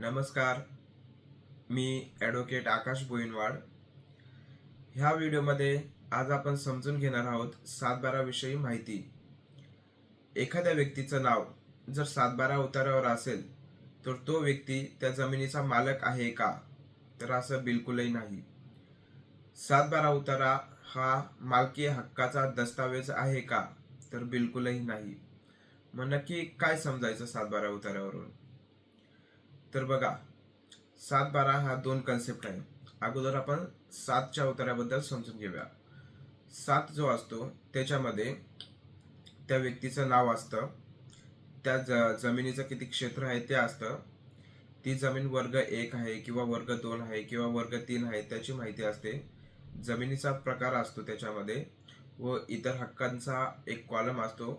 नमस्कार. मी ॲडव्होकेट आकाश बोईनवाड. ह्या व्हिडिओमध्ये आज आपण समजून घेणार आहोत सातबाराविषयी माहिती. एखाद्या व्यक्तीचं नाव जर सातबारा उतारावर असेल तर तो व्यक्ती त्या जमिनीचा मालक आहे का? तर असं बिलकुलही नाही. सातबारा उतारा हा मालकी हक्काचा दस्तावेज आहे का? तर बिलकुलही नाही. मग नक्की काय समजायचं सातबारा उतारावरून? तर बघा सात बारा हा दोन कन्सेप्ट आहे. अगोदर आपण सातच्या अवताराबद्दल समजून घेऊया. सात जो असतो त्याच्यामध्ये त्या व्यक्तीचं नाव असतं त्या ज जमिनीचं किती क्षेत्र आहे ते असतं. ती जमीन वर्ग एक आहे किंवा वर्ग दोन आहे किंवा वर्ग तीन आहे त्याची माहिती असते. जमिनीचा प्रकार असतो त्याच्यामध्ये व इतर हक्कांचा एक कॉलम असतो.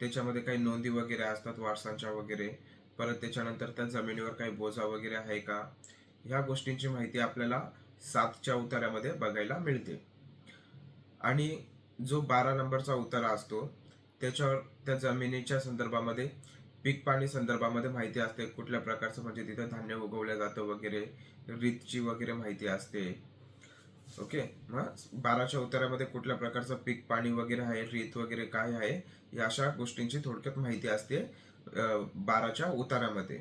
त्याच्यामध्ये काही नोंदी वगैरे असतात वारसांच्या वगैरे. परत त्याच्यानंतर त्या जमिनीवर काही बोजा वगैरे आहे का? ह्या गोष्टींची माहिती आपल्याला सातच्या उतार्यामध्ये बघायला मिळते. आणि जो बारा नंबरचा उतारा असतो त्याच्यावर त्या जमिनीच्या संदर्भामध्ये पीक पाणी संदर्भामध्ये माहिती असते. कुठल्या प्रकारचं म्हणजे तिथं धान्य उगवलं जातं वगैरे रीतची वगैरे माहिती असते. ओके. मग बाराच्या उतारामध्ये कुठल्या प्रकारचं पीक पाणी वगैरे आहे रीत वगैरे काय आहे या अशा गोष्टींची थोडक्यात माहिती असते बाराच्या उतारामध्ये.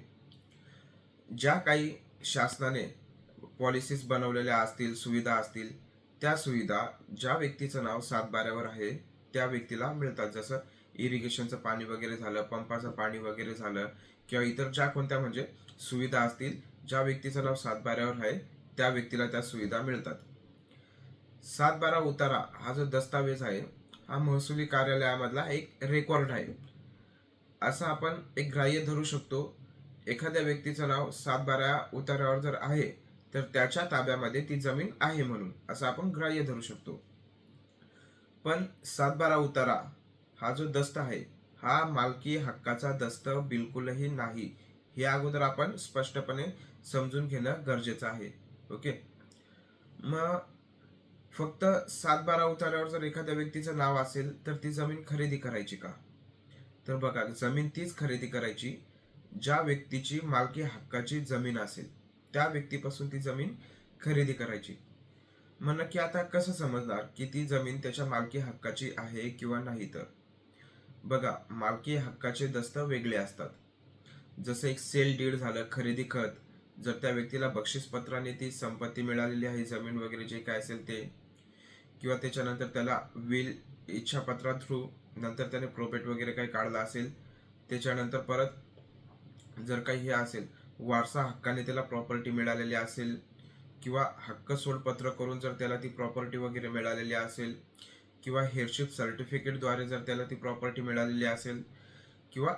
ज्या काही शासनाने पॉलिसीज बनवलेल्या असतील सुविधा असतील त्या सुविधा ज्या व्यक्तीचं नाव सात बाऱ्यावर आहे त्या व्यक्तीला मिळतात. जसं इरिगेशनचं पाणी वगैरे झालं पंपाचं पाणी वगैरे झालं किंवा इतर ज्या कोणत्या म्हणजे सुविधा असतील ज्या व्यक्तीचं नाव सात बाऱ्यावर आहे त्या व्यक्तीला त्या सुविधा मिळतात. सात बारा उतारा हा जो दस्तावेज आहे हा महसुली कार्यालयामधला एक रेकॉर्ड आहे. असं आपण एक ग्राह्य धरू शकतो. एखाद्या व्यक्तीचं नाव सात बारा उतारावर जर आहे तर त्याच्या ताब्यामध्ये ती जमीन आहे म्हणून असं आपण ग्राह्य धरू शकतो. पण सात बारा उतारा हा जो दस्त आहे हा मालकी हक्काचा दस्त बिलकुलही नाही. हे अगोदर आपण स्पष्टपणे समजून घेणं गरजेचं आहे. ओके? मग फक्त सात बारा उतार्यावर जर एखाद्या व्यक्तीचं नाव असेल तर ती जमीन खरेदी करायची का? तर बघा जमीन तीच खरेदी करायची ज्या व्यक्तीची मालकी हक्काची जमीन असेल. त्या व्यक्तीपासून ती जमीन खरेदी करायची. मग नक्की आता कसं समजणार की ती जमीन त्याच्या मालकी हक्काची आहे किंवा नाही तर? बघा मालकी हक्काचे दस्त वेगळे असतात. जसं एक सेल डीड झालं खरेदी खत जर त्या व्यक्तीला बक्षीसपत्राने ती संपत्ती मिळालेली आहे जमीन वगैरे जे काय असेल ते किंवा त्याच्यानंतर त्याला विल इच्छापत्रा थ्रू नंतर त्याने प्रोपेट वगैरे काही काढला असेल त्याच्यानंतर परत जर काही हे असेल वारसा हक्काने त्याला प्रॉपर्टी मिळालेली असेल किंवा हक्क सोडपत्र करून जर त्याला ती प्रॉपर्टी वगैरे मिळालेली असेल किंवा हेअरशिप सर्टिफिकेटद्वारे जर त्याला ती प्रॉपर्टी मिळालेली असेल किंवा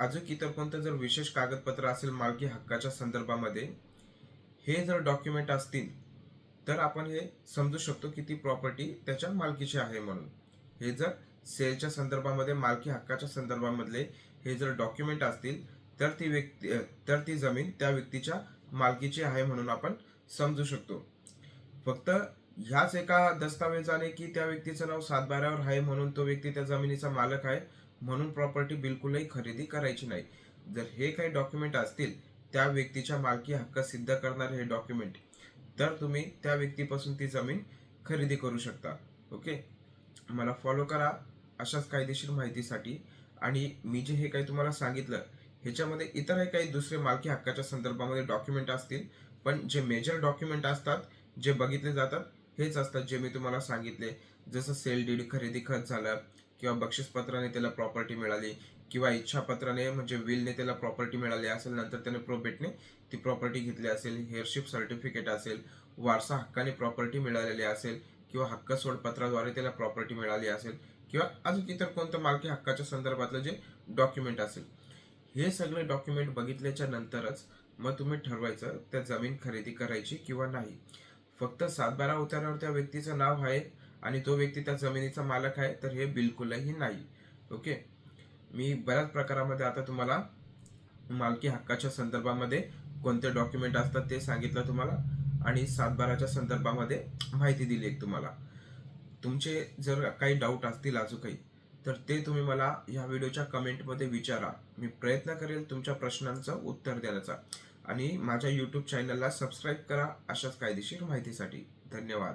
अजून इतर कोणतं जर विशेष कागदपत्र असेल मालकी हक्काच्या संदर्भामध्ये हे जर डॉक्युमेंट असतील तर आपण हे समजू शकतो की ती प्रॉपर्टी त्याच्या मालकीची आहे म्हणून. हे जर सेलच्या संदर्भामध्ये मालकी हक्काच्या संदर्भामधले हे जर डॉक्युमेंट असतील तर ती व्यक्ती तर ती जमीन त्या व्यक्तीच्या मालकीची आहे म्हणून आपण समजू शकतो. फक्त ह्याच एका दस्तावेजाने की त्या व्यक्तीचं नाव सातबाऱ्यावर आहे म्हणून तो व्यक्ती त्या जमिनीचा मालक आहे म्हणून प्रॉपर्टी बिलकुलही खरेदी करायची नाही. जर हे काही डॉक्युमेंट असतील त्या व्यक्तीच्या मालकी हक्क सिद्ध करणारे हे डॉक्युमेंट तर तुम्ही त्या व्यक्तीपासून ती जमीन खरेदी करू शकता. ओके? मला फॉलो करा अशाच कायदेशीर माहितीसाठी. आणि मी जे हे काही तुम्हाला सांगितलं ह्याच्यामध्ये इतरही काही दुसरे मालकी हक्काच्या संदर्भामध्ये डॉक्युमेंट असतील पण जे मेजर डॉक्युमेंट असतात जे बघितले जातात हेच असतात जे मी तुम्हाला सांगितले. जसं सेल डीड खरेदी खत झालं किंवा बक्षीसपत्राने त्याला प्रॉपर्टी मिळाली किंवा इच्छापत्राने म्हणजे विलने त्याला प्रॉपर्टी मिळाली असेल नंतर त्याने प्रोबेटने ती प्रॉपर्टी घेतली असेल हेअरशिप सर्टिफिकेट असेल वारसा हक्काने प्रॉपर्टी मिळालेली असेल किंवा हक्क सोडपत्राद्वारे त्याला प्रॉपर्टी मिळाली असेल किंवा अजून इतर कोणतं मालकी हक्काच्या संदर्भातलं जे डॉक्युमेंट असेल. हे सगळे डॉक्युमेंट बघितल्याच्या नंतरच मग तुम्ही ठरवायचं त्या जमीन खरेदी करायची किंवा नाही. फक्त सातबारा उतारावर त्या व्यक्तीचं नाव आहे आणि तो व्यक्ती त्या जमिनीचा मालक आहे तर हे बिलकुलही नाही. ओके मी बऱ्याच प्रकारामध्ये आता तुम्हाला मालकी हक्काच्या संदर्भामध्ये कोणते डॉक्युमेंट असतात ते सांगितलं तुम्हाला आणि सातबाराच्या संदर्भामध्ये माहिती दिली एक तुम्हाला. तुमचे जर काही डाऊट असतील अजून काही तर ते तुम्ही मला ह्या व्हिडिओच्या कमेंटमध्ये विचारा. मी प्रयत्न करेल तुमच्या प्रश्नांचं उत्तर देण्याचा. आणि माझ्या यूट्यूब चॅनलला सबस्क्राईब करा अशाच कायदेशीर माहितीसाठी. धन्यवाद.